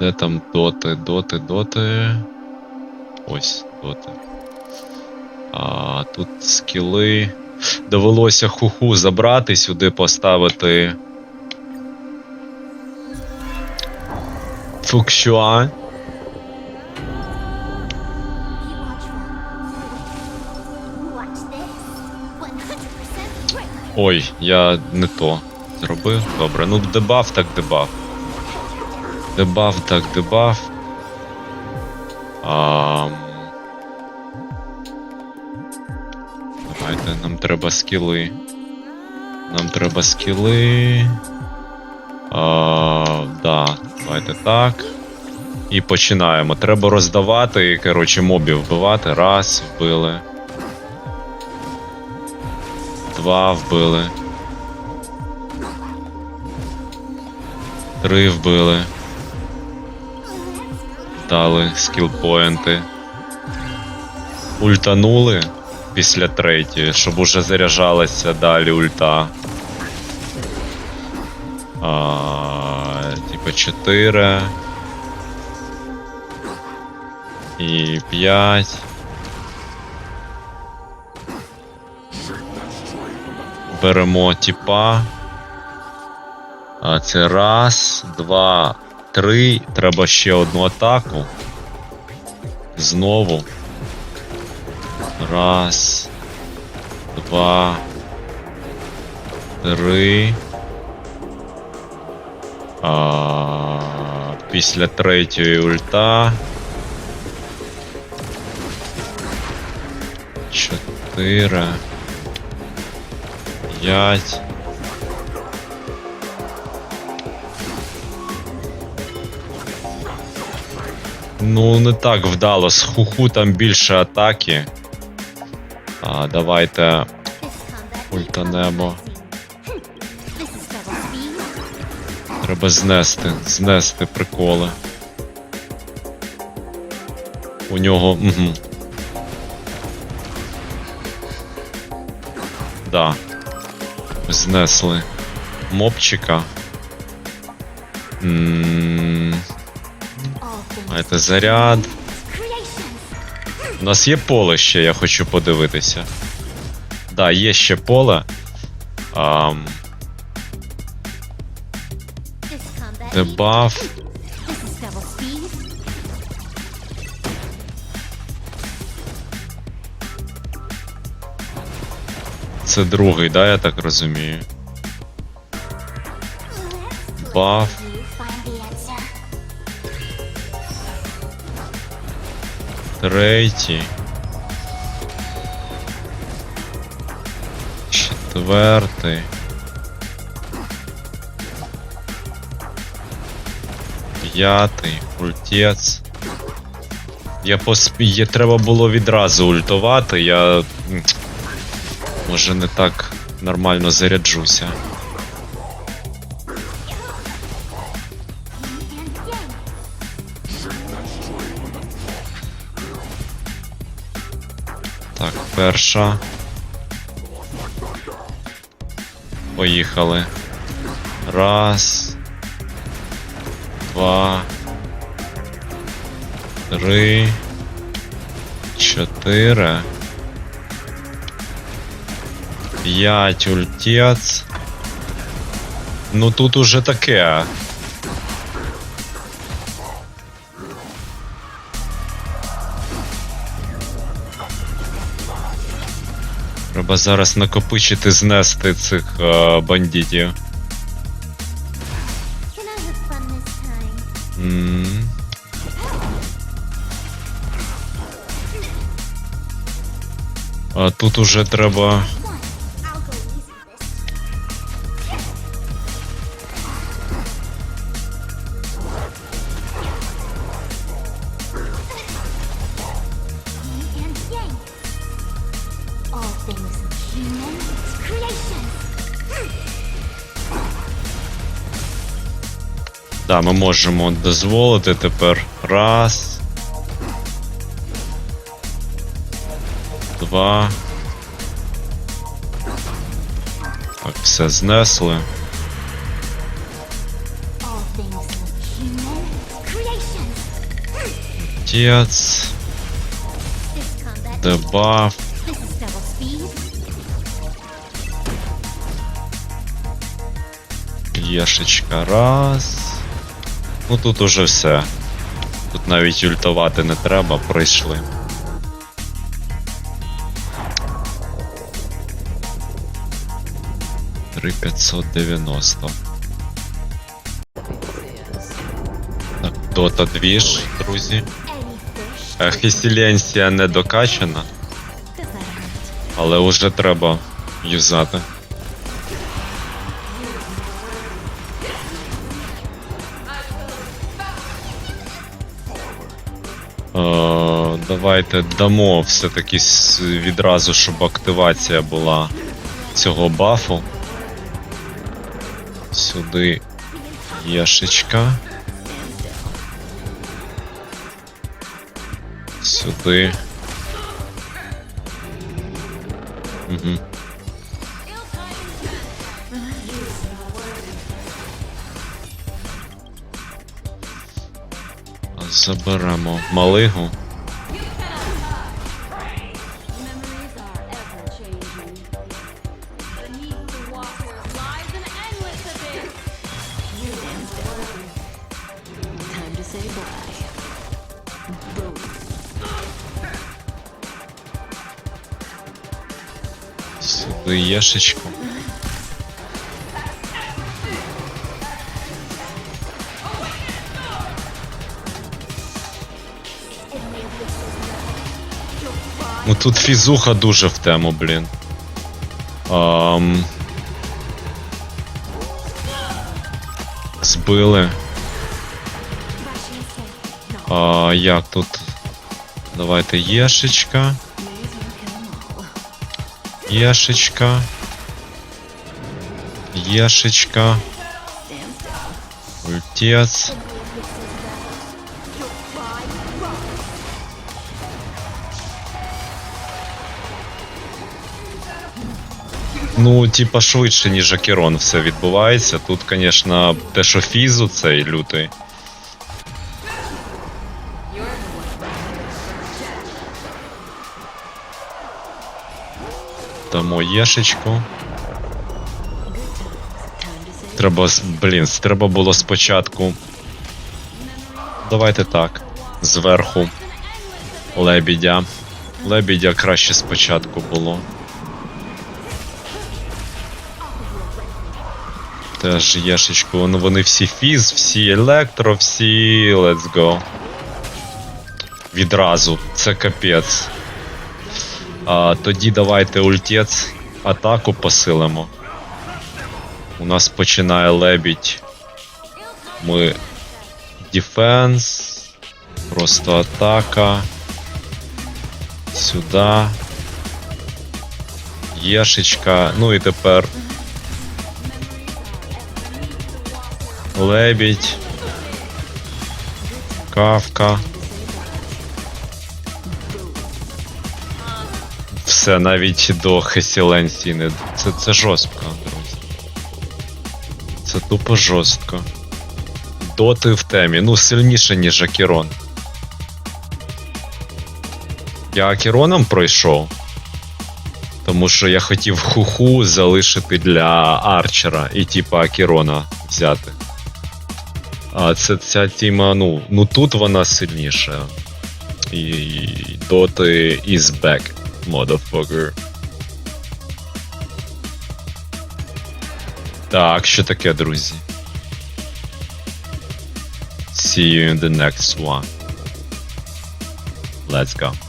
Де там доти, доти, доти. Ось, доти. А тут скіли. Довелося хуху забрати, сюди поставити. Фукшуа. Be watchful. Watch this. 100% great. Ой, я не то зробив. Добре, ну дебаф так дебаф. Дебаф так дебаф. Ам... Давайте, нам треба скіли. Нам треба скіли. А, да, давайте так. І починаємо. Треба роздавати коротше, мобів вбивати. Раз, вбили. Два вбили. Три вбили. Дали скілпоінти. Ультанули після третьої, щоб уже заряджалася далі ульта. А, типа 4. І 5. Беремо тіпа. А це раз, два, три. Треба ще одну атаку. Знову. Раз. Два. Три. А, після третьої ульта. Чотири. П'ять. Ну, не так вдало. З хуху там більше атаки. А, давайте double speed. Треба знести, знести приколи. У нього. Угу. Да. Знесли. Мопчика. М, це заряд. У нас є поле ще, я хочу подивитися. Да, є ще поле. Ам, дебаф. Це другий, да, я так розумію. Баф. Третій. Четвертий. П'ятий. Ультець. Я посп... Є, треба було відразу ультувати, я. Може не так нормально заряджуся. Перша. Поїхали. Раз. Два. Три. Чотири. П'ять ультець. Ну тут уже таке. Треба зараз накопичити, знести цих е, бандитів. А тут уже треба. Да, ми можемо дозволити тепер. Раз. Два. Так, все знесли. Combat. дебаф. Єшечка раз. Ну тут уже все. Тут навіть ультувати не треба, пройшли. Три 590. Так, дота двіж, друзі. Any fish. Е, не докачана, але вже треба юзати. Давайте дамо все-таки відразу, щоб активація була цього бафу. Сюди єшечка. Сюди. Угу. Заберемо малигу. say bye. Boom. Сюди єшечку. Ну тут фізуха дуже в тему, блін. Ам... Збили. Як тут? Давайте єшечка. Єшечка. Єшечка. Ультец. Ну, типа, швидше, ніж Акерон все відбувається. Тут, звісно, те, що фізу цей лютий. Дамо єшечку. Треба, блін, треба було спочатку. Давайте так. Зверху. Лебідя. Лебідя краще спочатку було. Теж єшечку. Ну вони всі фіз, всі електро, всі. Let's go. Відразу. Це капець. А, тоді давайте ультець. Атаку посилимо. У нас починає лебідь. Ми дефенс. Просто атака. Сюди. Єшечка. Ну і тепер. Лебідь. Кавка. Все, навіть до Хесіленсії не. Це, це жорстко, друзі. Це тупо жорстко. Доти в темі. Ну, сильніше, ніж Акерон. Я Акероном пройшов. Тому що я хотів хуху залишити для Арчера і типа Акерона взяти. А це ця тіма, ну, ну тут вона сильніша. І, і доти is back, motherfucker. Так, що таке, друзі? See you in the next one. Let's go.